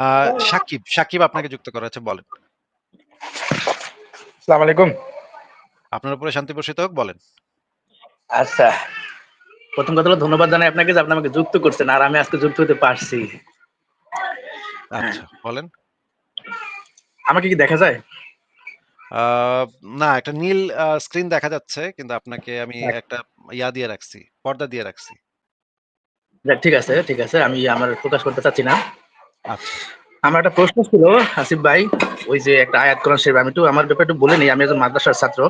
আ সাকিব, সাকিব আপনাকে যুক্ত করা হয়েছে বলেন। আসসালামু আলাইকুম। আপনার উপরে শান্তি বর্ষিত হোক বলেন। আচ্ছা। ১ম কথা হলো ধন্যবাদ জানাই আপনাকে যে আপনি আমাকে যুক্ত করছেন। আর আমি আজকে যুক্ত হতে পারছি। আচ্ছা, বলেন। আমাকে কি দেখা যায়? না একটা নীল স্ক্রিন দেখা যাচ্ছে। কিন্তু আপনাকে আমি আচ্ছা। একটা ইয়া দিয়ে রাখছি, পর্দা দিয়ে রাখছি। ঠিক আছে, ঠিক আছে। আমি আমার প্রকাশ করতে চাচ্ছি না। আচ্ছা। আমার একটা প্রশ্ন ছিল আসিফ ভাই, ওই যে একটা আয়াত কোরআন শরীফ আমি একটু আমার ব্যাপারে একটু বলে নেই। আমি একজন মাদ্রাসার ছাত্র।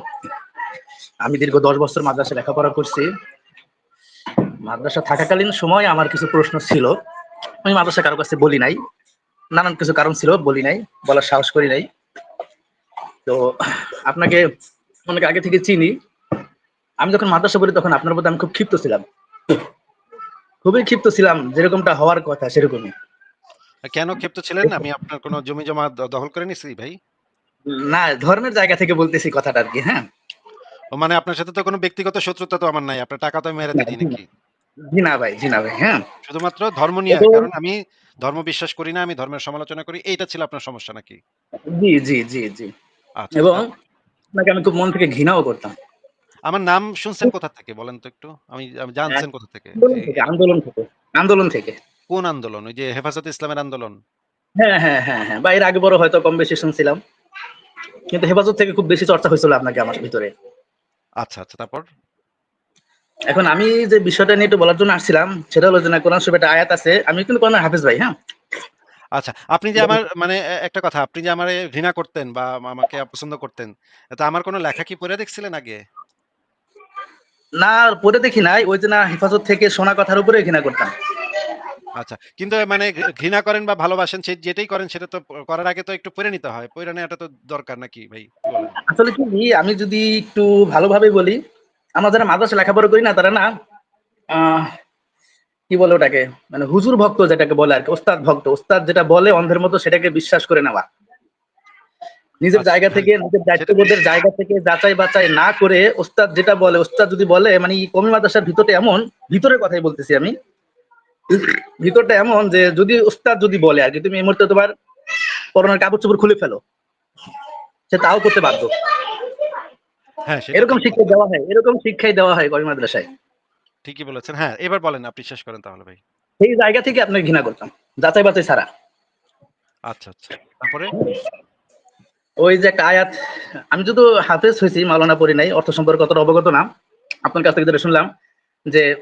আমি দীর্ঘ ১০ বছর মাদ্রাসা লেখাপড়া করছি। মাদ্রাসা থাকাকালীন সময় আমার কিছু প্রশ্ন ছিল। আমি মাদ্রাসা কারও কাছে বলি নাই। নানান কিছু কারণ ছিল বলি নাই। বলার সাহস করি নাই। তো আপনাকে অনেক আগে থেকে চিনি। আমি যখন মাদ্রাসা পড়ি তখন আপনার প্রতি আমি খুব ক্ষিপ্ত ছিলাম। খুবই ক্ষিপ্ত ছিলাম যেরকমটা হওয়ার কথা সেরকমই। কেন ক্ষিপ্ত ছিলেন? আমি আপনার কোন জমি জমা দখল করে নিছি ভাই? না, ধর্মের জায়গা থেকে বলতেছি কথাটা আরকি, হ্যাঁ? ও মানে আপনার সাথে তো কোন ব্যক্তিগত শত্রুতা তো আমার নাই। আপনার টাকা তো আমি মেরে দিই নাকি? জি না ভাই, জি না ভাই, হ্যাঁ? শুধুমাত্র ধর্ম নিয়ে কারণ আমি ধর্ম বিশ্বাস করি না, আমি ধর্মের সমালোচনা করি। এইটা ছিল আপনার সমস্যা নাকি? জি, জি, জি, জি। আচ্ছা, এবং তারপর? আপনাকে আমি খুব মন থেকে ঘৃণাও করতাম। আমার নাম শুনছেন কোথা থেকে বলেন তো একটু? আমি জানছেন কোথা থেকে, আন্দোলন থেকে, আন্দোলন থেকে। কোন আন্দোলন? ওই যে হেফাজতে ইসলামের আন্দোলন? হ্যাঁ, হ্যাঁ, হ্যাঁ, হ্যাঁ। বা এর আগে বড় হয়তো কম বেশি শুনছিলাম। কিন্তু হেফাজত থেকে খুব বেশি চর্চা হয়েছিল আপনাকে আমার ভিতরে। আচ্ছা, আচ্ছা তারপর? এখন আমি যে বিষয়টা নিয়ে একটু বলার জন্য আসছিলাম, সেটা হলো যে না কোরআন শরীফে একটা আয়াত আছে। আমি কিন্তু কোরআনের হাফেজ ভাই, হ্যাঁ? আচ্ছা, আপনি যে আমার মানে একটা কথা, আপনি যে আমারে ঘৃণা করতেন বা আমাকে অপছন্দ করতেন, তা আমার কোনো লেখা কি পইড়া দেখছিলেন আগে? না, পড়ে দেখি নাই। ওই যে না হেফাজত থেকে শোনা কথার উপরে ঘৃণা করতাম। আচ্ছা। কিন্তু মানে ঘৃণা করেন বা ভালোবাসেন সে যেটাই করেন সেটা তো করার আগে তো একটু পইড়া নিতে হয়। পইড়া নেওয়াটা তো দরকার নাকি ভাই? আসলে কি আমি যদি একটু ভালোভাবে বলি, আমরা যারা মাদ্রাসায় লেখাপড়া করি না তারা না কি বলে ওটাকে? মানে হুজুর ভক্ত যেটাকে বলে আর কি ওস্তাদ ভক্ত। ওস্তাদ যেটা বলে অন্ধের মতো সেটাকে বিশ্বাস করে নেওয়া। নিজের আচ্ছা, জায়গা। থেকে নিজের দায়িত্ববোধের জায়গা থেকে যাচাই বাছাই না করে ওস্তাদ যেটা বলে, ওস্তাদ যদি বলে মানে কমি মাদ্রাসার ভিতরে এমন, ভিতরের কথাই বলতেছি আমি। ভিতরটা এমন যে যদি উস্তাদ যদি বলে আরকি তুমি এই মুহূর্তে তোমার পরনের কাপড়-চোপড় খুলে ফেলো। সে তাও করতে বাধ্য। হ্যাঁ, এরকম শিক্ষা দেওয়া হয়। এরকম শিক্ষাই দেওয়া হয় কওমি মাদ্রাসায়। ঠিকই বলেছেন। হ্যাঁ, এবার বলেন আপনি শেষ করেন তাহলে ভাই। সেই জায়গা থেকে আপনাকে ঘৃণা করতাম। যাচাই বাছাই ছাড়া। আচ্ছা, আচ্ছা। তারপরে? ওই যে একটা আয়াত আমি যদিও হাফেজ হইছি, মাওলানা পড়ি নাই। অর্থ সম্পর্কে অতটা অবগত না। আপনার কাছ থেকে যেটা শুনলাম যে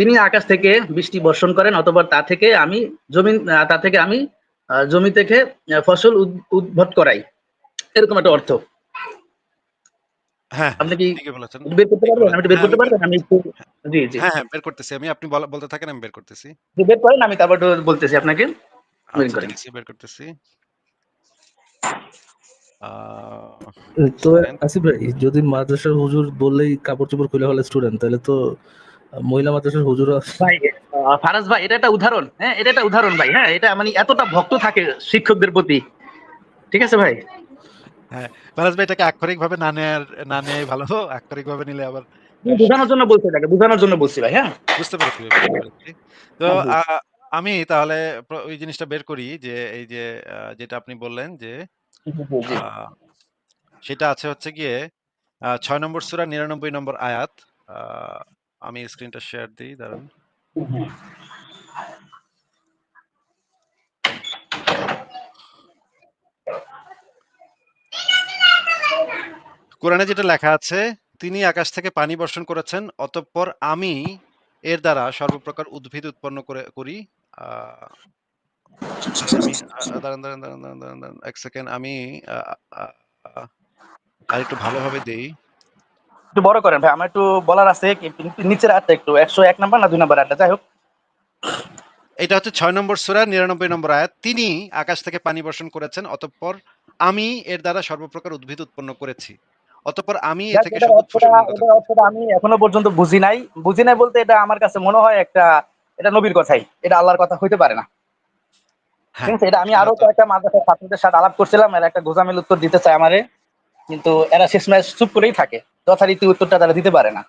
তিনি আকাশ থেকে বৃষ্টি বর্ষণ করেন অথবা তা থেকে আমি জমিন আ তা থেকে আমি জমি থেকে ফসল উদ উদ্ভট করাই। এরকম একটা অর্থ। হ্যাঁ, আপনি কি বের করতে পারবেন? আমি বের হ্যাঁ, করতে পারবেন? আমি জি, জি। হ্যাঁ, হ্যাঁ, বের করতেছি আমি। আপনি বলতে থাকেন আমি বের করতেছি। বের করেন আমি তারপর বলতেছি আপনাকে। বের আচ্ছা করতেছি। আ তো। আসিফ ভাই যদি মাদ্রাসার হুজুর বললেই কাপড়-চোপড় খুলে হলে স্টুডেন্ট তাহলে তো মহিলা মাদ্রাসার হুজুরও ভাই ফারাজ ভাই এটা একটা উদাহরণ। হ্যাঁ? এটা একটা উদাহরণ ভাই। হ্যাঁ? এটা মানে এতটা ভক্ত থাকে শিক্ষকদের প্রতি। ঠিক আছে ভাই? হ্যাঁ, ফারাজ ভাই এটাকে আক্ষরিকভাবে না নেয়ার না নেয়াই ভালো। আক্ষরিকভাবে নিলে আবার আমি বোঝানোর জন্য বলছি এটাকে, বোঝানোর জন্য বলছি ভাই, হ্যাঁ? বুঝতে পেরেছি, বুঝতে পেরেছি। তো হ্যাঁ, আমি তাহলে ওই জিনিসটা বের করি যে এই যে যেটা আপনি বললেন যে। সেটা আছে হচ্ছে গিয়ে ছয় নম্বর সূরা ৯৯ নম্বর আয়াত। আমি স্ক্রিনটা শেয়ার দিই দাঁড়ান। কোরআনে যেটা লেখা আছে, তিনি আকাশ থেকে পানি বর্ষণ করেছেন। অতঃপর আমি এর দ্বারা সর্বপ্রকার উদ্ভিদ উৎপন্ন করে করি। আমি আ দাঁড়ান, দাঁড়ান, দাঁড়ান, দাঁড়ান, দাঁড়ান, দাঁড়ান ১ সেকেন্ড আমি আ আ আ আরেকটু ভালোভাবে দেই। একটু বড় করেন ভাই। আমার একটু বলার আছে নিচের আয়াতটা একটু ১০১ নাম্বার না ২ নাম্বার আয়াতটা যাই হোক। এটা হচ্ছে ৬ নম্বর সূরা ৯৯ নম্বর আয়াত। তিনি আকাশ থেকে পানি বর্ষণ করেছেন। অতঃপর আমি এর দ্বারা সর্বপ্রকার উদ্ভিদ উৎপন্ন করেছি। অতঃপর আমি এ থেকে আমি এখনও পর্যন্ত বুঝি নাই। বুঝি নাই বলতে এটা আমার কাছে মনে হয় একটা এটা নবীর কথাই। এটা আল্লাহর কথা হইতে পারে না। ঠিক হ্যাঁ, আছে? এটা আমি আরও কয়েকটা মাদ্রাসার ছাত্রদের সাথে আলাপ করছিলাম। এরা একটা গোঁজামিল উত্তর দিতে চায় আমারে। কিন্তু এরা শেষমেশ চুপ করেই থাকে। যথারীতি উত্তরটা তারা দিতে পারে না।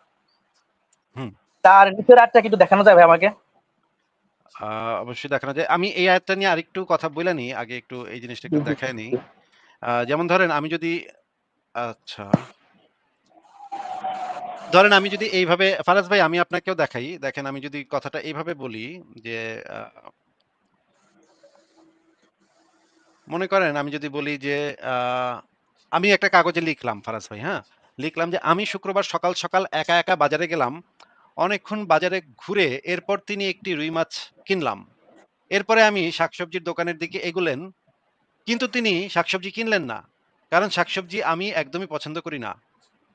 তার নিচের আয়াতটা কি একটু দেখানো ভাই আমাকে? অবশ্যই দেখানো যায়। আমি এই আয়াতটা নিয়ে আরেকটু কথা নিই। আগে একটু এই জিনিসটা একটু জি, দেখায় নিই। যেমন ধরেন আমি যদি আচ্ছা। ধরেন আমি যদি এইভাবে ফারাজ ভাই আমি আপনাকেও দেখাই। দেখেন আমি যদি কথাটা এইভাবে বলি যে মনে করেন আমি যদি বলি যে আ আমি একটা কাগজে লিখলাম ফারাজ ভাই, হ্যাঁ? লিখলাম যে আমি শুক্রবার সকাল, সকাল একা, একা বাজারে গেলাম। অনেকক্ষণ বাজারে ঘুরে এরপর তিনি একটি রুই মাছ কিনলাম। এরপরে আমি শাকসবজির দোকানের দিকে এগুলেন। কিন্তু তিনি শাকসবজি কিনলেন না। কারণ শাকসবজি আমি একদমই পছন্দ করি না।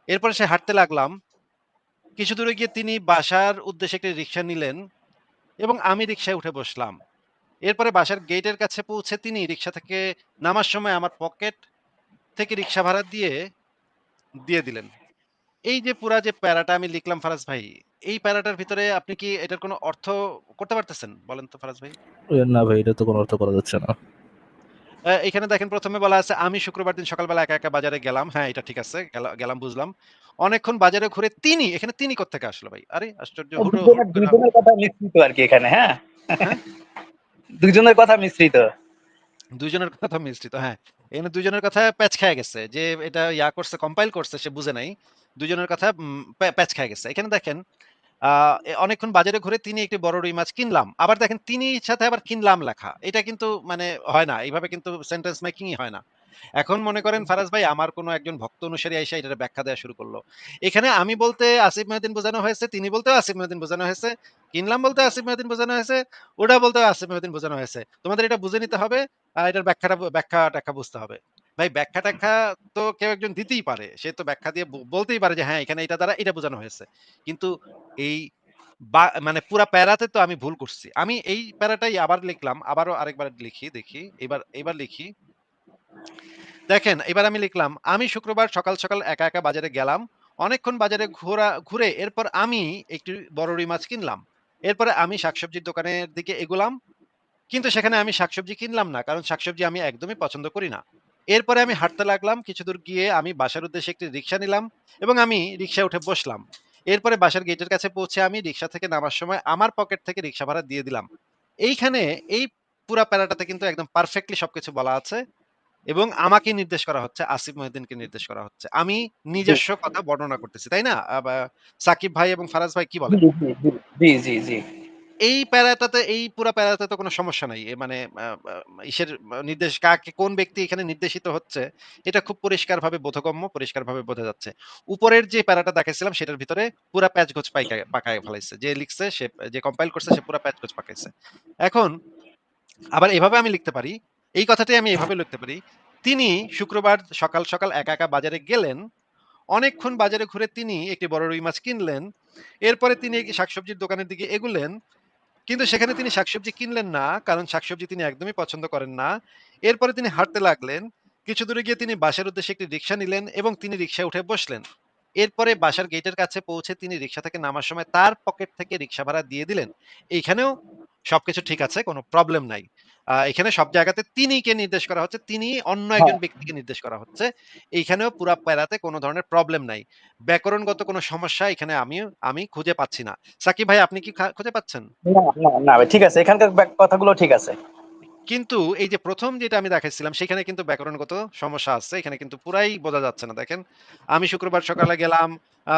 এরপরে সে হাঁটতে লাগলাম। কিছু দূরে গিয়ে তিনি বাসার উদ্দেশ্যে একটি রিক্সা নিলেন এবং আমি রিক্সায় উঠে বসলাম। এরপরে বাসার গেটের কাছে পৌঁছে তিনি রিক্সা থেকে নামার সময় আমার পকেট থেকে রিক্সা ভাড়া দিয়ে, দিয়ে দিলেন। এই যে পুরা যে প্যারাটা আমি লিখলাম ফারাজ ভাই, এই প্যারাটার ভিতরে আপনি কি এটার কোনো অর্থ করতে পারতেছেন? বলেন তো ফারাজ ভাই? না ভাই এটা তো কোনো অর্থ করা যাচ্ছে না। এখানে দেখেন প্রথমে বলা আছে, "আমি শুক্রবার দিন সকালবেলা একা, একা বাজারে গেলাম।" হ্যাঁ, এটা ঠিক আছে। গেলাম বুঝলাম। অনেকক্ষণ বাজারে ঘুরে তিনি, এখানে তিনি কোত্থেকে আসলো ভাই? আরে আশ্চর্য! দুজনের কথা মিশ্রিত আরকি এখানে, হ্যাঁ? হ্যাঁ? দুজনের কথা মিশ্রিত। ২ জনের কথা মিশ্রিত, হ্যাঁ। এখানে ২ জনের কথা প্যাচ খায়া গেছে। যে এটা ইয়া করছে, কম্পাইল করছে সে বুঝে নাই। ২ জনের কথা প্যাচ খায়া গেছে। এখানে দেখেন অনেকক্ষণ বাজারে ঘুরে তিনি একটি বড় রুই মাছ কিনলাম। আবার দেখেন তিনির সাথে আবার কিনলাম লেখা। এটা কিন্তু মানে হয় না। এভাবে কিন্তু সেন্টেন্স মেকিংই হয় না। এখন মনে করেন ফারাজ ভাই আমার কোনো একজন ভক্ত অনুসারী আইসা এটার ব্যাখ্যা দেওয়া শুরু করল এখানে আমি বলতে আসিফ মহিউদ্দিন বোঝানো হয়েছে, তিনি বলতেও আসিফ মহিউদ্দিন বোঝানো হয়েছে, কিনলাম বলতে আসিফ মহিউদ্দিন বোঝানো হয়েছে, ওটা বলতেও আসিফ মহিউদ্দিন বোঝানো হয়েছে। তোমাদের এটা বুঝে নিতে হবে। এটার ব্যাখ্যাটা ব্যাখ্যা-ট্যাখ্যা বুঝতে হবে। ভাই ব্যাখ্যা-ট্যাখ্যা তো কেউ একজন দিতেই পারে। সে তো ব্যাখ্যা দিয়ে বলতেই পারে যে হ্যাঁ, এখানে এটা দ্বারা এটা বোঝানো হয়েছে। কিন্তু এই মানে পুরা প্যারাতে তো আমি ভুল করছি। আমি এই প্যারাটাই আবার লিখলাম। আবারও আরেকবার লিখি দেখি। এবার এবার লিখি। দেখেন এবার আমি লিখলাম, "আমি শুক্রবার সকাল, সকাল একা, একা বাজারে গেলাম। অনেকক্ষণ বাজারে ঘোরা ঘুরে এরপর আমি একটি বড় রুই মাছ কিনলাম। এরপরে আমি শাকসবজির দোকানের দিকে এগুলাম। কিন্তু সেখানে আমি শাকসবজি কিনলাম না। কারণ শাকসবজি আমি একদমই পছন্দ করি না। এরপরে আমি হাঁটতে লাগলাম। কিছুদূর গিয়ে আমি বাসার উদ্দেশ্যে একটি রিক্সা নিলাম এবং আমি রিক্সায় উঠে বসলাম। এরপরে বাসার গেটের কাছে পৌঁছে আমি রিক্সা থেকে নামার সময় আমার পকেট থেকে রিক্সা ভাড়া দিয়ে দিলাম।" এইখানে এই পুরা প্যারাটাতে কিন্তু একদম পারফেক্টলি সবকিছু বলা আছে এবং আমাকে নির্দেশ করা হচ্ছে, আসিফ মহিউদ্দিনকে নির্দেশ করা হচ্ছে। আমি নিজস্ব কথা বর্ণনা করতেছি, তাই না? সাকিব ভাই এবং ফারাজ ভাই কি বলেন? জি, জি, জি। এই প্যারাটাতে এই পুরা প্যারাতে তো কোনো সমস্যা নাই। মানে ইসের নির্দেশ কাকে কোন ব্যক্তি এখানে নির্দেশিত হচ্ছে, এটা খুব পরিষ্কারভাবে বোধগম্য, পরিষ্কারভাবে বোঝা যাচ্ছে। উপরের যে প্যারাটা দেখাইছিলাম সেটার ভিতরে পুরা প্যাচগোছ পাইকা পাকায় ফেলাইছে। যে লিখছে সে যে কম্পাইল করছে সে পুরা প্যাচগোছ পাকাইছে। এখন আবার এভাবে আমি লিখতে পারি, এই কথাটাই আমি এভাবে লিখতে পারি, "তিনি শুক্রবার সকাল, সকাল একা, একা বাজারে গেলেন। অনেকক্ষণ বাজারে ঘুরে তিনি একটি বড় রুই মাছ কিনলেন। এরপরে তিনি শাকসবজির দোকানের দিকে এগুলেন। কিন্তু সেখানে তিনি শাকসবজি কিনলেন না। কারণ শাকসবজি তিনি একদমই পছন্দ করেন না। এরপরে তিনি হাঁটতে লাগলেন। কিছু দূরে গিয়ে তিনি বাসার উদ্দেশ্যে একটি রিক্সা নিলেন এবং তিনি রিক্সায় উঠে বসলেন। এরপরে বাসার গেটের কাছে পৌঁছে তিনি রিক্সা থেকে নামার সময় তার পকেট থেকে রিক্সা ভাড়া দিয়ে দিলেন। এইখানেও সবকিছু ঠিক আছে, কোনো প্রবলেম নাই। এখানে সব জায়গাতে তিনিকে নির্দেশ করা হচ্ছে। তিনি অন্য হ্যাঁ। একজন ব্যক্তিকে নির্দেশ করা হচ্ছে। এইখানেও পুরা প্যারাতে কোনো ধরনের প্রবলেম নাই। ব্যাকরণগত কোনো সমস্যা এখানে আমি আমি খুঁজে পাচ্ছি না। সাকিব ভাই আপনি কি খুঁজে পাচ্ছেন? না, না, ঠিক আছে। এখানকার কথাগুলো ঠিক আছে। কিন্তু এই যে প্রথম যেটা আমি দেখাইছিলাম সেখানে কিন্তু ব্যাকরণগত সমস্যা আছে। এখানে কিন্তু পুরাই বোঝা যাচ্ছে না। দেখেন, আমি শুক্রবার সকালে গেলাম।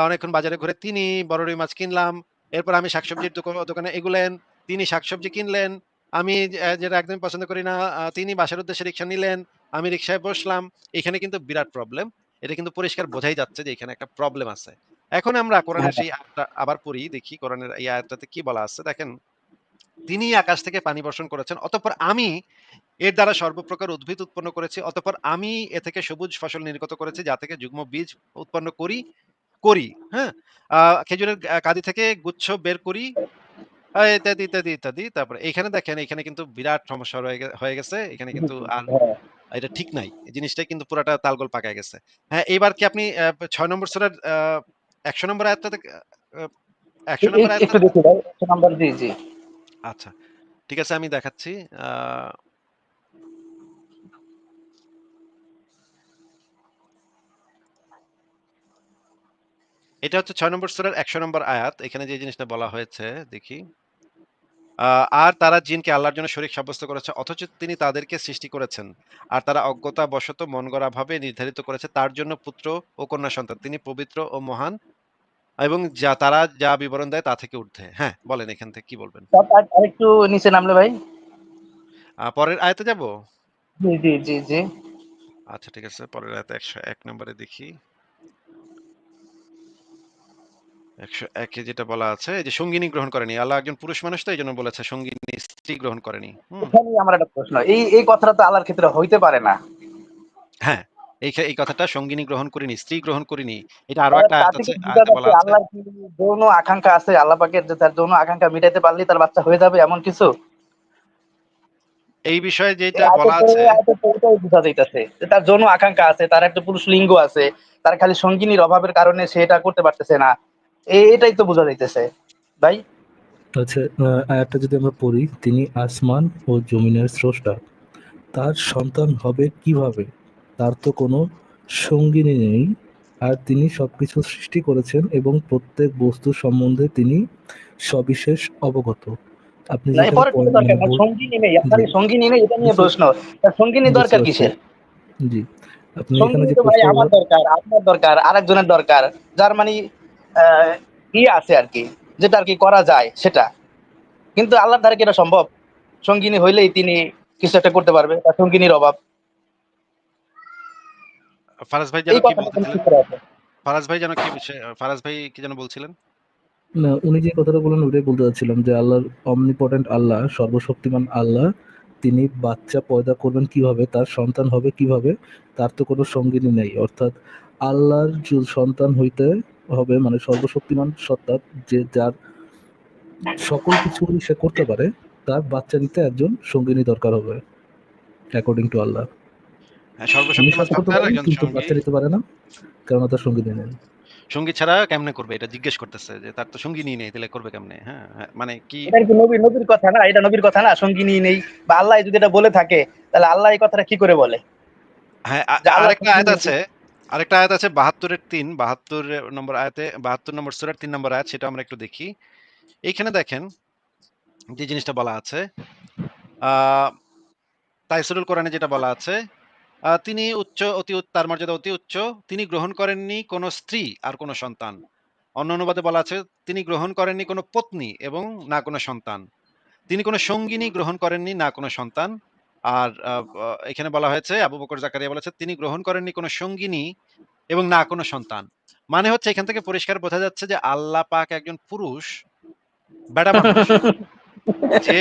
অনেকক্ষণ বাজারে ঘুরে তিনি বড় রুই মাছ কিনলাম। এরপর আমি শাকসবজির দোকানে এগুলেন। তিনি শাকসবজি কিনলেন। আমি যেটা একদমই পছন্দ করি না, তিনি বাসার উদ্দেশ্যে রিক্সা নিলেন। আমি রিক্সায় বসলাম। এখানে কিন্তু বিরাট প্রবলেম। এটা কিন্তু পরিষ্কার বোঝাই যাচ্ছে যে এখানে একটা প্রবলেম আছে। এখন আমরা কোরআনের হ্যাঁ। সেই আবার পড়ি, দেখি কোরআনের এই আয়াতটাতে কি বলা আছে। দেখেন, "তিনি আকাশ থেকে পানি বর্ষণ করেছেন। অতঃপর আমি এর দ্বারা সর্বপ্রকার উদ্ভিদ উৎপন্ন করেছি। অতঃপর আমি এ থেকে সবুজ ফসল নির্গত করেছি যা থেকে যুগ্ম বীজ উৎপন্ন করি করি।" হ্যাঁ? খেজুরের কাঁদি থেকে গুচ্ছ বের করি। ইত্যাদি, ইত্যাদি, ইত্যাদি। তারপরে এইখানে দেখেন এইখানে কিন্তু বিরাট সমস্যা হয়ে গেছে। এখানে কিন্তু আর হ্যাঁ। এটা ঠিক নাই। এই জিনিসটাই কিন্তু পুরাটা তালগোল পাকায় গেছে। হ্যাঁ, এইবার কি আপনি ৬ নম্বর সূরার ১০০ নম্বর আয়াতটাতে আ ১০০ এই নম্বর আয়াতটা দেখি ভাই। ১০০ নাম্বার জি, জি। আচ্ছা। ঠিক আছে আমি দেখাচ্ছি। এটা হচ্ছে ৬ নম্বর সূরার ১০০ নম্বর আয়াত। এখানে যে জিনিসটা বলা হয়েছে দেখি। আর তারা জিনকে আল্লাহর জন্য শরীক সাব্যস্ত করেছে অথচ তিনি তাদেরকে সৃষ্টি করেছেন। আর তারা অজ্ঞতা বশত মন ভাবে নির্ধারিত করেছে তার জন্য পুত্র ও কন্যা সন্তান। তিনি পবিত্র ও মহান এবং যা তারা যা বিবরণ দেয় তা থেকে ঊর্ধ্বে। হ্যাঁ বলেন এখান থেকে কি বলবেন? আর- আরেকটু নিচে নামলে ভাই। পরের আয়তে যাব? জি জি জি জি। আচ্ছা ঠিক আছে পরের আয়তে একশো এক নম্বরে দেখি। একশো একে যেটা বলা আছে যে সঙ্গিনী গ্রহণ করেনি। আল্লাহ একজন পুরুষ মানুষ তো এই জন্য বলেছে সঙ্গিনী স্ত্রী গ্রহণ করেনি। আমার একটা প্রশ্ন। এই এই কথাটা তো আল্লাহর ক্ষেত্রে হইতে পারে না। হ্যাঁ এই এই কথাটা সঙ্গিনী গ্রহণ করিনি স্ত্রী গ্রহণ করিনি। এটা আরও একটা আয়াত আছে আয়াতে বলা আছে। আল্লাহর যৌন আকাঙ্ক্ষা আছে? আল্লাহ পাকের যে তার যৌন আকাঙ্ক্ষা তার বাচ্চা হয়ে যাবে এমন কিছু? এই বিষয়ে যেটা বলা আছে বোঝা যাইতাছে তার যৌন আকাঙ্ক্ষা আছে তার একটা পুরুষ লিঙ্গ আছে তার খালি সঙ্গিনীর অভাবের কারণে সে এটা করতে পারতেছে না। এটাই তো বোঝা যাইতেছে। ভাই? আচ্ছা আয়াতটা যদি আমরা পড়ি তিনি আসমান ও জমিনের স্রষ্টা। তার সন্তান হবে কীভাবে? তার তো কোনো সঙ্গিনী নেই। আর তিনি সবকিছু সৃষ্টি করেছেন এবং প্রত্যেক বস্তু সম্বন্ধে তিনি সবিশেষ অবগত। আপনি সঙ্গিনী নেই। আপনার জি। সঙ্গিনী নেই এটা নিয়ে প্রশ্ন। সঙ্গিনী দরকার কিসের? জি। আপনি এখানে যে আমার দরকার আপনার দরকার আরেকজনের দরকার। যার মানে ই আছে আর কি যেটা আর কি করা যায় সেটা। কিন্তু আল্লাহর ধারে কি এটা সম্ভব? সঙ্গিনী হইলেই তিনি কিছু একটা করতে পারবে তার সঙ্গিনীর অভাব। ফারাজ ভাই যেন কি কথাটা কিন্তু বলতেছিলেন ঠিক করে আছে। ফারাজ ভাই যেন কি ফারাজ ভাই কি যেন বলছিলেন? না উনি যে কথাটা বললেন ওটাই বলতে চাচ্ছিলাম যে আল্লাহর অমনিপটেন্ট আল্লাহ সর্বশক্তিমান আল্লাহ তিনি বাচ্চা পয়দা করবেন কীভাবে তার সন্তান হবে কীভাবে তার তো কোনো সঙ্গিনী নেই। অর্থাৎ আল্লাহর সন্তান হইতে হবে মানে সর্বশক্তিমান সত্তা যে যার সকল কিছু সে করতে পারে তার বাচ্চা নিতে একজন সঙ্গিনী দরকার হবে অ্যাকর্ডিং টু আল্লাহ। হ্যাঁ, তিনি সর্বশক্তিমান সব করতে সত্তার পারেন একজন কিন্তু বাচ্চা নিতে পারে না কেননা তার সঙ্গিনী নেই। সঙ্গী ছাড়া কেমনে করবে? এটা জিজ্ঞেস করতেছে যে তার তো সঙ্গী নেই তাহলে করবে কেমনে? হ্যাঁ হ্যাঁ, মানে কি এটা কি নবীর নবীর কথা না? এটা নবীর কথা না? সঙ্গিনী নেই। বা আল্লাহ যদি এটা বলে থাকে তাহলে আল্লাহ এই কথাটা কি করে বলে? হ্যাঁ আরেকটা আয়াত আছে। আরেকটা আয়াত আছে, বাহাত্তরের তিন, বাহাত্তর নম্বর আয়াতে, বাহাত্তর নম্বর সুরার তিন নম্বর আয়াত, সেটা আমরা একটু দেখি। এইখানে দেখেন যে জিনিসটা বলা আছে তাইসুরুল কোরআনে যেটা বলা আছে তিনি উচ্চ, অতি তার মর্যাদা অতি উচ্চ, তিনি গ্রহণ করেননি কোনো স্ত্রী আর কোনো সন্তান। অন্য অনুবাদে বলা আছে, তিনি গ্রহণ করেননি কোনো পত্নী এবং না কোনো সন্তান। তিনি কোনো সঙ্গিনী গ্রহণ করেননি না কোনো সন্তান। আর এখানে বলা হয়েছে, আবু বকর জাকারিয়া বলেছে, তিনি গ্রহণ করেননি কোনো সঙ্গিনী এবং না কোনো সন্তান। মানে হচ্ছে এখান থেকে পরিষ্কার বোঝা যাচ্ছে যে আল্লাহ পাক একজন পুরুষ মানুষ, যে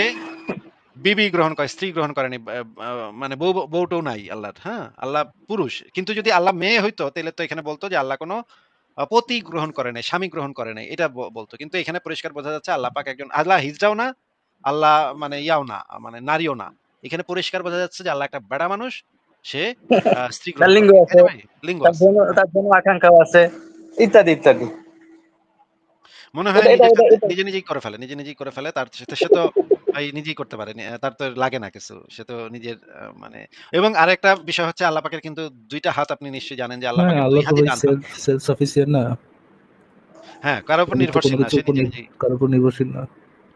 বিবি গ্রহণ করে, স্ত্রী গ্রহণ করেনি মানে বউ, বউটাও নাই আল্লাহর হ্যাঁ? আল্লাহ পুরুষ। কিন্তু যদি আল্লাহ মেয়ে হইতো তাহলে তো এখানে বলতো যে আল্লাহ কোনো পতি গ্রহণ করে নাই, স্বামী গ্রহণ করে নাই, এটা বলতো। কিন্তু এখানে পরিষ্কার বোঝা যাচ্ছে আল্লাহ পাক একজন, আল্লাহ হিজড়াও না, আল্লাহ মানে ইয়াও না মানে নারীও না। এখানে পরিষ্কার বোঝা যাচ্ছে যে আল্লাহ একটা বেড়া মানুষ সে স্ত্রী লিঙ্গ আছে? লিঙ্গ তার জন্য আকাঙ্ক্ষাও আছে। ইত্যাদি ইত্যাদি। মনে হয় নিজে নিজেই করে ফেলে নিজে নিজেই করে ফেলে। তার সাথে সে তো ভাই নিজেই করতে পারে তার তো লাগে না কিছু। সে তো নিজের মানে এবং আরেকটা বিষয় হচ্ছে আল্লাহ পাকের কিন্তু দুইটা হাত আপনি নিশ্চয়ই জানেন যে আল্লাহ হ্যাঁ। সেলফ সাফিসিয়েন্ট না। হ্যাঁ কারোর উপর নির্ভরশীল না সে উপর নিজে কারোর উপর নির্ভরশীল না।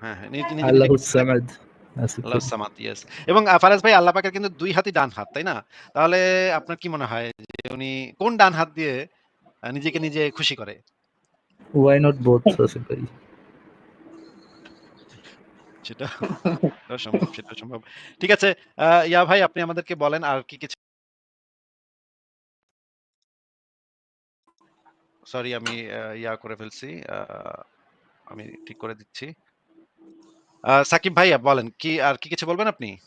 হ্যাঁ হ্যাঁ নিজে নিজে এবং ফারাজ ভাই আল্লাহ পাকের কিন্তু দুই হাতই ডান হাত তাই না? তাহলে আপনার কি মনে হয় যে উনি কোন ডান হাত দিয়ে নিজেকে নিজে খুশি করে? ওয়াই নট বোথ ভাই? সেটা সম্ভব সেটা সম্ভব। ঠিক আছে ইয়া ভাই আপনি আমাদেরকে বলেন আর কি কিছু সরি আমি ইয়া করে ফেলছি আহ, আমি ঠিক করে দিচ্ছি। আহ, সাকিব ভাই বলেন কি আর কি কিছু বলবেন আপনি?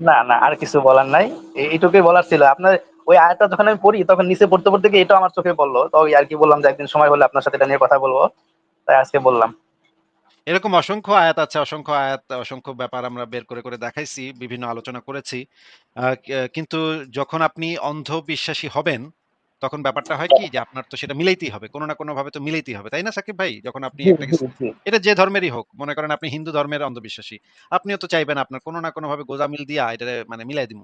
না না আর কিছু বলার নাই। এই- এইটুকুই বলার ছিল। আপনার ওই আয়টা যখন আমি পড়ি তখন নিচে পড়তে পড়তে গিয়ে এটা আমার চোখে পড়ল। তো ওই আর কি বললাম যে একদিন সময় হলে আপনার সাথে এটা নিয়ে কথা বলব। তাই আজকে বললাম। এরকম অসংখ্য আয়াত আছে অসংখ্য আয়াত অসংখ্য ব্যাপার আমরা বের করে করে দেখাইছি বিভিন্ন আলোচনা করেছি। আহ, কি- কিন্তু যখন আপনি অন্ধবিশ্বাসী হবেন তখন ব্যাপারটা হয় কি যে আপনার তো সেটা মিলাইতেই হবে কোনো না কোনো ভাবে তো মিলাইতেই হবে তাই না সাকিব ভাই যখন আপনি। এটা যে ধর্মেরই হোক মনে করেন আপনি হিন্দু ধর্মের অন্ধবিশ্বাসী আপনিও তো চাইবেন আপনার কোনো না কোনো ভাবে গোজামিল দিয়া এটা মানে মিলাই দিব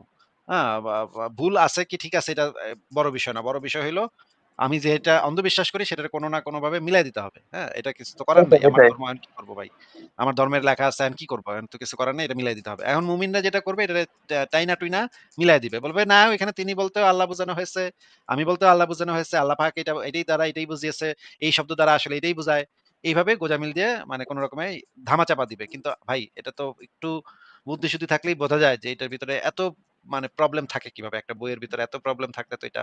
হ্যাঁ ভুল আছে কি ঠিক আছে এটা বড় বিষয় না বড় বিষয় হলো আমি যেটা অন্ধবিশ্বাস করি সেটার কোনো না কোনোভাবে মিলাই দিতে হবে। হ্যাঁ? এটা কিছু তো করার নাই। আমার ধর্ম আমি কি করব ভাই? আমার ধর্মের লেখা আছে আমি কি করব? এখন তো কিছু করার নাই এটা মিলাই দিতে হবে। এখন মুমিনরা যেটা করবে এটারে টা টাইনা টুইনা মিলাই দিবে। বলবে না ওইখানে তিনি বলতেও আল্লাহ বোঝানো হয়েছে, আমি বলতেও আল্লাহ বোঝানো হয়েছে। আল্লাহ পাক এটা এটাই দ্বারা এটাই বুঝিয়েছে। এই শব্দ দ্বারা আসলে এটাই বুঝায়। এইভাবে গোঁজামিল দিয়ে মানে কোন রকমে ধামাচাপা দিবে। কিন্তু ভাই এটা তো একটু বুদ্ধি-শুদ্ধি থাকলেই বোঝা যায় যে এটার ভিতরে এত মানে প্রবলেম থাকে কীভাবে? একটা বইয়ের ভিতরে এত প্রবলেম থাকলে তো এটা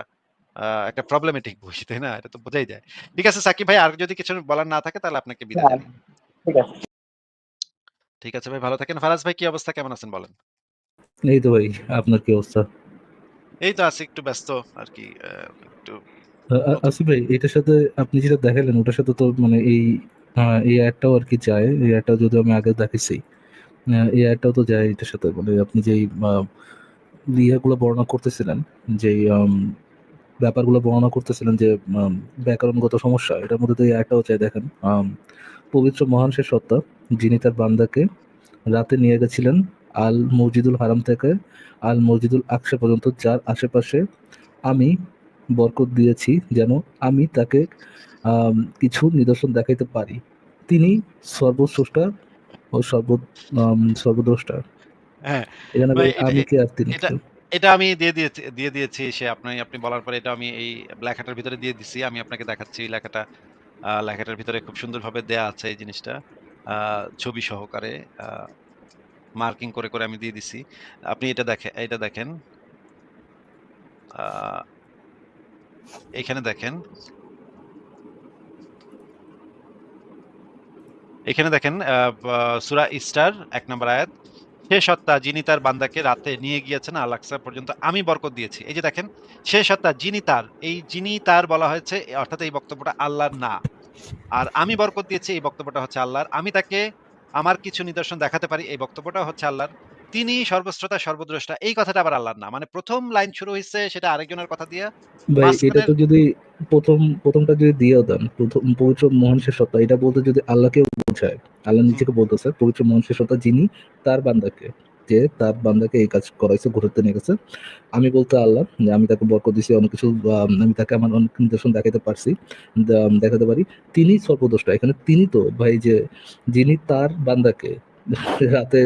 একটা প্রবলেমেটিক বই, তাই না? এটা তো বোঝাই যায়। ঠিক আছে সাকিব ভাই আর যদি কিছু বলার না থাকে তাহলে আপনাকে বিদায় হ্যাঁ, জানাই। ঠিক আছে। ঠিক আছে ভাই ভালো থাকেন। ফারাজ ভাই কি অবস্থা? কেমন আছেন বলেন? এই তো ভাই আপনার কি অবস্থা? এই তো আছি একটু ব্যস্ত আরকি আ একটু আ আ নতুন আসিফ ভাই এটার সাথে আপনি যেটা দেখাইলেন ওটার সাথে তো মানে এই এই অ্যাডটাও আরকি যায়। এই অ্যাডটা যদিও আমি আগে দেখেছি। এই অ্যাডটাও তো যায় এটার সাথে। মানে আপনি যেই ইয়েগুলো বর্ণনা করতেছিলেন, যেই ব্যাপারগুলো বর্ণনা করতেছিলেন যে ব্যাকরণগত সমস্যা, এটার মধ্যে তো অ্যাডটাও যায় দেখেন। পবিত্র মহান সে সত্তা, যিনি তার বান্দাকে রাতে নিয়ে গেছিলেন আল মসজিদুল হারাম থেকে আল মসজিদুল আকসা পর্যন্ত, যার আশেপাশে আমি বরকত দিয়েছি যেন আমি তাকে কিছু নিদর্শন দেখাইতে পারি। তিনি সর্বস্রষ্টা ও সর্ব সর্বদ্রষ্টা। হ্যাঁ, আমি কে আর তিনি এটা আমি দিয়ে দিয়েছি দিয়ে দিয়েছি সে আপনি আপনি বলার পরে এটা আমি এই লেখাটার ভিতরে দিয়ে দিছি। আমি আপনাকে দেখাচ্ছি লেখাটা। লেখাটার ভিতরে খুব সুন্দরভাবে দেয়া আছে এই জিনিসটা। ছবি সহকারে মার্কিং করে, করে আমি দিয়ে দিছি। আপনি এটা দেখেন এটা দেখেন। এখানে দেখেন। এখানে দেখেন সুরা ইস্টার এক নম্বর আয়াত। সে সত্তা যিনি তার বান্দাকে রাতে নিয়ে গিয়েছেন আলাক্সা পর্যন্ত আমি বরকত দিয়েছি। এই যে দেখেন, সে সত্তা যিনি তার, এই যিনি তার বলা হয়েছে অর্থাৎ এই বক্তব্যটা আল্লাহর না। আর আমি বরকত দিয়েছি এই বক্তব্যটা হচ্ছে আল্লাহর। আমি তাকে আমার কিছু নিদর্শন দেখাতে পারি এই বক্তব্যটা হচ্ছে আল্লাহর। তিনি সর্বশ্রোতা সর্বদ্রষ্টা এই কথাটা আবার আল্লাহর না। মানে প্রথম লাইন শুরু হইছে সেটা আরেকজনের কথা দিয়া। ভাই এটা তো যদি প্রথম প্রথমটা যদি দিয়েও দেন, ১ম পবিত্র মহানসের সত্তা এটা বলতে যদি আল্লাহকে বোঝায়, আল্লাহ। নিজেকে বলতেছে পবিত্র মহানসের সত্তা যিনি তার বান্দাকে, যে তার বান্দাকে এই কাজ করাইছে, ঘুরতে নিয়ে গেছে। আমি বলতে আল্লাহ যে আমি তাকে বরকত দিছি অনেক কিছু আমি তাকে আমার অনেক নিদর্শন দেখাইতে পারছি, দেখাতে পারি। তিনি সর্বদ্রষ্টা। এখানে তিনি তো ভাই যে যিনি তার বান্দাকে রাতে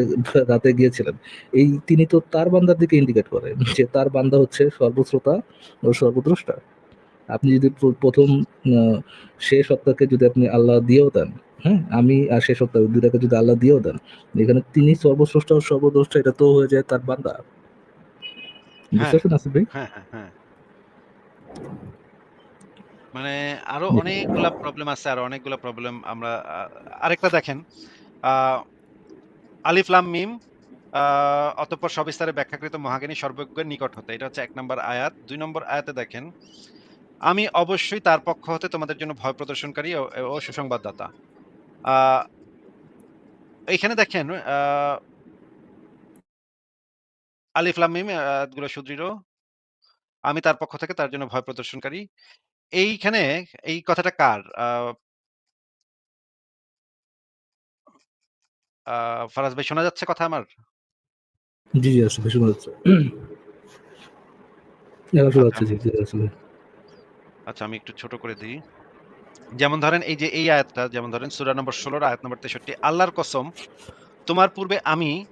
রাতে গিয়েছিলেন। এই তিনি তো তার বান্দার দিকে ইন্ডিকেট করে যে তার বান্দা হচ্ছে সর্বশ্রোতা ও সর্বদ্রষ্টা। আপনি যদি প্র ১ম আ সে সত্তাকে যদি আপনি আল্লাহ দিয়েও দেন, হ্যাঁ? আমি আর সে সত্তা ২ টাকে যদি আল্লাহ দিয়েও দেন, এখানে তিনি সর্বস্রষ্টা ও সর্বদ্রষ্টা এটা তো হয়ে যায় তার বান্দা। বুঝতে হ্যাঁ, পারছেন আসিফ ভাই? হ্যাঁ, হ্যাঁ। মানে আরও অনেকগুলা প্রবলেম আছে। আরও অনেকগুলা প্রবলেম আমরা আরেকটা দেখেন। আ আলিফ লাম মিম অতঃপর সবিস্তারে ব্যাখ্যাকৃত মহাজ্ঞানী সর্বজ্ঞের নিকট হতে। এটা হচ্ছে এক নম্বর আয়াত। দুই নম্বর আয়াতে দেখেন, আমি অবশ্যই তার পক্ষ হতে তোমাদের জন্য ভয় প্রদর্শনকারী ও সুসংবাদদাতা। এইখানে দেখেন আলিফ লাম মিম আয়াতগুলো সুদৃঢ়। আমি তার পক্ষ থেকে তার জন্য ভয় প্রদর্শনকারী। এইখানে এই কথাটা কার? ফারাজ ভাই শোনা যাচ্ছে কথা আমার? জি, জি ভাই শোনা যাচ্ছে। এখন শোনা আচ্ছা যাচ্ছে জি, জি ভাই। আচ্ছা আমি একটু ছোট করে দিই। যেমন ধরেন এই যে এই আয়াতটা যেমন ধরেন সূরা নম্বর ১৬ আয়াত নম্বর ৬৩ আল্লাহর কসম তোমার পূর্বে আমি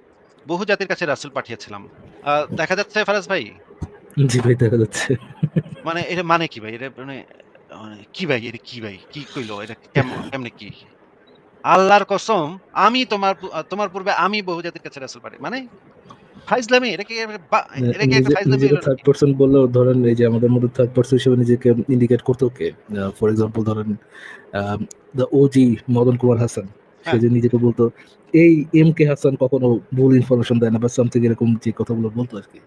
বহু জাতির কাছে রাসূল পাঠিয়েছিলাম। দেখা যাচ্ছে ফারাজ ভাই? জি ভাই দেখা যাচ্ছে। মানে এটা মানে কি ভাই? এটা মানে মানে কি ভাই? এটা কি ভাই? কি কইলো এটা কেম কেমনে কি? আল্লাহর কসম আমি তোমার তোমার পূর্বে আমি বহু জাতির কাছে রাসূল পাঠাই। মানে ফাইজলামি এটা কি এটা কি একটা ফাইজলামি থার্ড? পারসন বললেও ধরেন এই যে আমাদের মধ্যে থার্ড পারসন হিসেবে নিজেকে ইন্ডিকেট করতো কে? ফর এক্সাম্পল ধরেন দ্যা ওজি মদন কুমার হাসান। সে হ্যাঁ। যে নিজেকে বলতো, এই এম কে হাসান কখনো ভুল ইনফরমেশন দেয় না বা সামথিং এরকম যে কথাগুলো বলতো আরকি।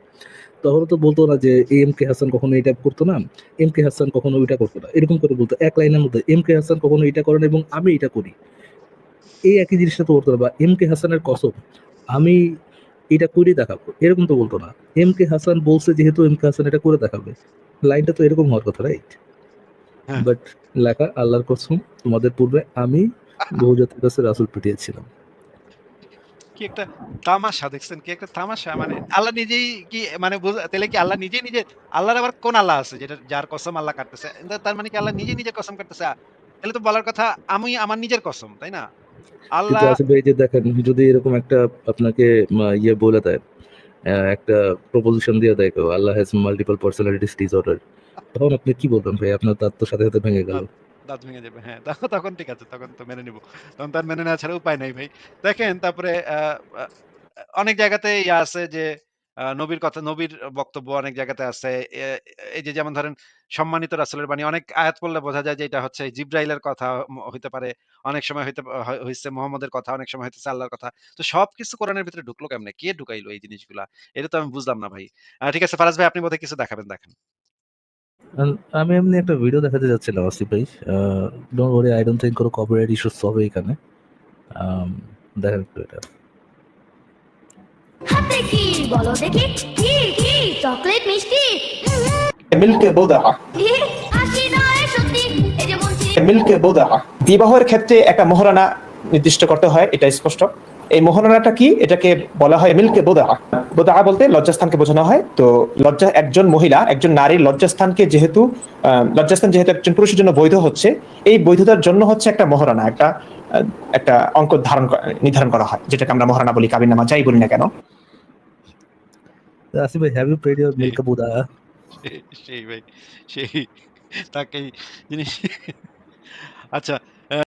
তখন তো বলতো না যে এম কে হাসান কখনো এটা করতো না, এম কে হাসান কখনো ওইটা করতো না। এরকম করে বলতো। এক লাইনের মধ্যে এম কে হাসান কখনো এটা করে না এবং আমি এটা করি। এই একই জিনিসটা তো বলতো না বা এম কে হাসানের কসম আমি এটা করে দেখাবো। এরকম তো বলতো না। এম কে হাসান বলছে যেহেতু এম কে হাসান এটা করে দেখাবে। লাইনটা তো এরকম হওয়ার কথা রাইট? হ্যাঁ। বাট লেখা আল্লাহর কসম তোমাদের পূর্বে আমি বহু জাতির কাছে রাসূল পাঠিয়েছিলাম। কি একটা তামাশা দেখছেন? কি একটা তামাশা মানে আল্লাহ নিজেই কি মানে তাইলে কি আল্লাহ নিজেই নিজে আল্লাহর আবার কোন আল্লাহ আছে যেটা যার কসম আল্লাহ কাটতেছে? তার মানে কি আল্লাহ নিজেই নিজের কসম কাটতেছে? তাহলে তো বলার কথা আমি আমার নিজের কসম, তাই না? আল্লাহ ভাই যে দেখেন যদি এরকম একটা আপনাকে ইয়ে বলে দেয়, একটা প্রপোজিশন দিয়ে দেয় কেউ Allah has multiple personalities disorder তখন আপনি কি বলবেন ভাই? আপনার দাঁত তো সাথে, সাথে ভেঙে গেল। দাঁত ভেঙে যাবে। হ্যাঁ, তখন ঠিক আছে। তখন তো মেনে নিব। তখন তার মেনে নেওয়া ছাড়া উপায় নাই ভাই। দেখেন তারপরে অনেক জায়গাতে ইয়া আছে যে নবীর কথা নবীর বক্তব্য অনেক জায়গাতে আছে। এই যে যেমন ধরেন সম্মানিত রাসূলের বাণী অনেক আয়াত পড়লে বোঝা যায় যে এটা হচ্ছে জিবরাইলের কথা হইতে পারে। অনেক সময় হইতে হইছে মুহাম্মদের কথা, অনেক সময় হইতেছে আল্লাহর কথা। তো সবকিছু কোরআনের ভিতরে ঢুকলো কেমনে? কে ঢুকাইলো এই জিনিসগুলা? এটা তো আমি বুঝলাম না ভাই। ঠিক আছে ফারাজ ভাই আপনি বোধহয় কিছু দেখাবেন দেখেন আমি এমনি একটা ভিডিও দেখাতে যাচ্ছিলাম আসিফ ভাই। Don't worry I don't think কোনো কপিরাইট ইস্যুস হবে এখানে। দেখেন একটু এটা। কি বলো দেখি কি কি চকলেট মিষ্টি? মিল্কে বোদা। হাসি নয় সত্যি এই যে মিল্কে বোদা। বিবাহের ক্ষেত্রে একটা মহারণা নির্দিষ্ট করতে হয় এটা স্পষ্ট। এই মহারণাটা কি? এটাকে বলা হয় মিল্কে বোদা। বোদা বলতে লজ্জাস্থানকে বোঝানো হয়। তো লজ্জা একজন মহিলা একজন নারীর লজ্জাস্থানকে যেহেতু লজ্জাস্থান যেহেতু একজন পুরুষের জন্য বৈধ হচ্ছে এই বৈধতার জন্য হচ্ছে একটা মহারণা একটা একটা অঙ্ক ধারণ নির্ধারণ করা হয় যেটাকে আমরা মহারণা বলি কাবিন নামা যাই বলি না কেন। আসিফ ভাই have you prayed your milk Buda? সেই ভাই সেই তাকেই জিনিস আচ্ছা